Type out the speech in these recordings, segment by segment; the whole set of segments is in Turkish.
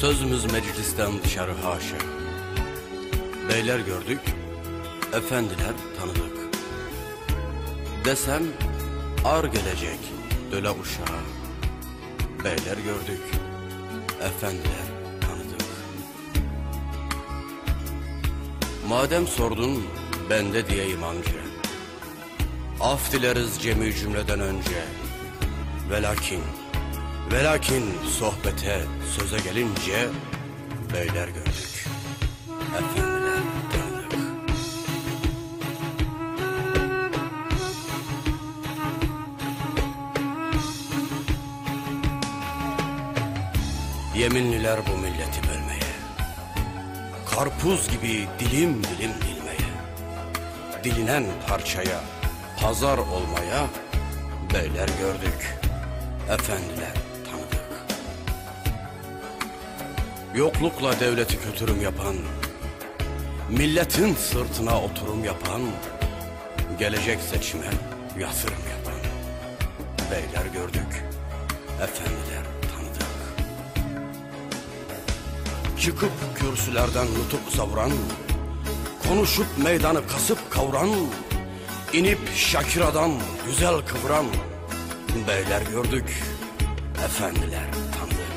Sözümüz meclisten dışarı haşa. Beyler gördük, efendiler tanıdık. Desem ar gelecek döle uşağa. Beyler gördük, efendiler tanıdık. Madem sordun ben de diyeyim anca. Af dileriz cemi cümleden önce. Velakin, sohbete, söze gelince beyler gördük. Efendiler tanıdık. Yeminliler bu milleti bölmeye. Karpuz gibi dilim dilim dilmeye. Dilinen parçaya pazar olmaya beyler gördük. Efendiler Yoklukla devleti kötürüm yapan, milletin sırtına oturum yapan, gelecek seçime yatırım yapan. Beyler gördük, efendiler tanıdık. Çıkıp kürsülerden nutuk savuran, konuşup meydanı kasıp kavuran, inip Şakira'dan güzel kıvıran, beyler gördük, efendiler tanıdık.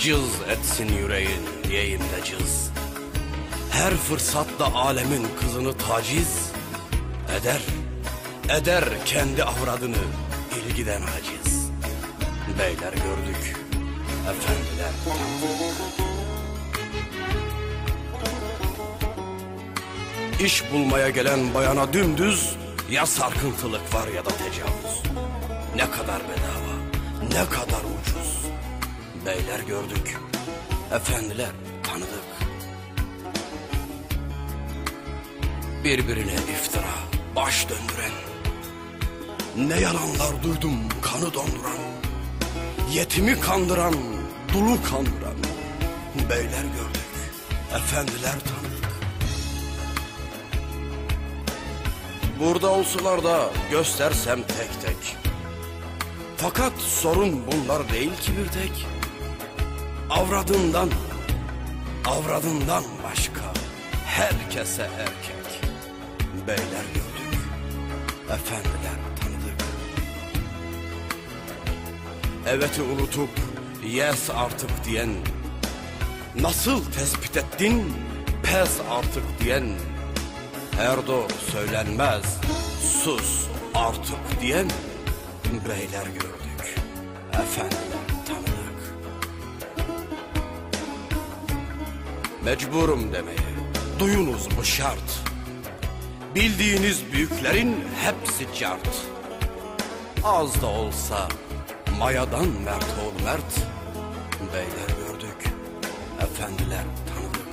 Cız etsin yüreğin diyeyim de cız. Her fırsatta alemin kızını taciz eder, eder kendi avradını ilgiden aciz. Beyler gördük, efendiler İş bulmaya gelen bayana dümdüz ya sarkıntılık var ya da tecavüz. Ne kadar bedava, ne kadar ucuz. Beyler gördük, efendiler tanıdık. Birbirine iftira, baş döndüren. Ne yalanlar duydum kanı donduran. Yetimi kandıran, dulu kandıran. Beyler gördük, efendiler tanıdık. Burada olsalar da göstersem tek tek. Fakat sorun bunlar değil ki bir tek. Avradından, avradından başka herkese erkek. Beyler gördük, efendiler tanıdık. Evet'i unutup yes artık diyen, nasıl tespit ettin pes artık diyen, Erdo söylenmez, sus artık diyen beyler gördük, efendiler Mecburum demeye, duyunuz bu şart. Bildiğiniz büyüklerin hepsi cart. Az da olsa mayadan mert oğul mert. Beyler gördük, efendiler tanıdık.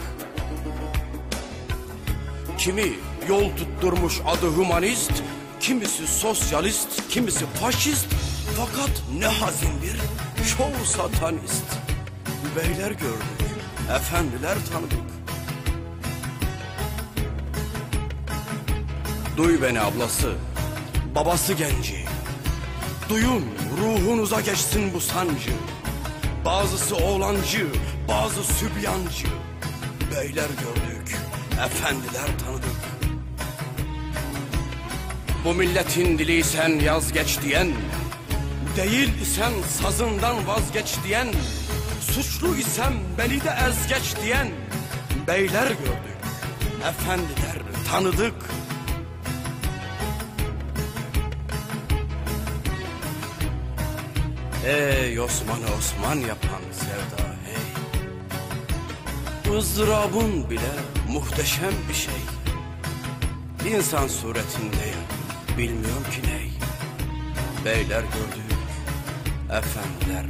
Kimi yol tutturmuş adı humanist, kimisi sosyalist, kimisi faşist. Fakat ne hazindir, çoğu satanist. Beyler gördük, efendiler tanıdık. Duy beni ablası, babası genci. Duyun ruhunuza geçsin bu sancı. Bazısı oğlancı, bazı sübyancı. Beyler gördük, efendiler tanıdık. Bu milletin dili sen yaz geç diyen, değil isen sazından vazgeç diyen, suçlu isem beni de ez geç diyen, beyler gördük, efendiler tanıdık. Ey Osman'ı Osman yapan sevda hey. ızdırabın bile muhteşem bir şey. İnsan suretinde ya, bilmiyorum ki ney. Beyler gördük, efendiler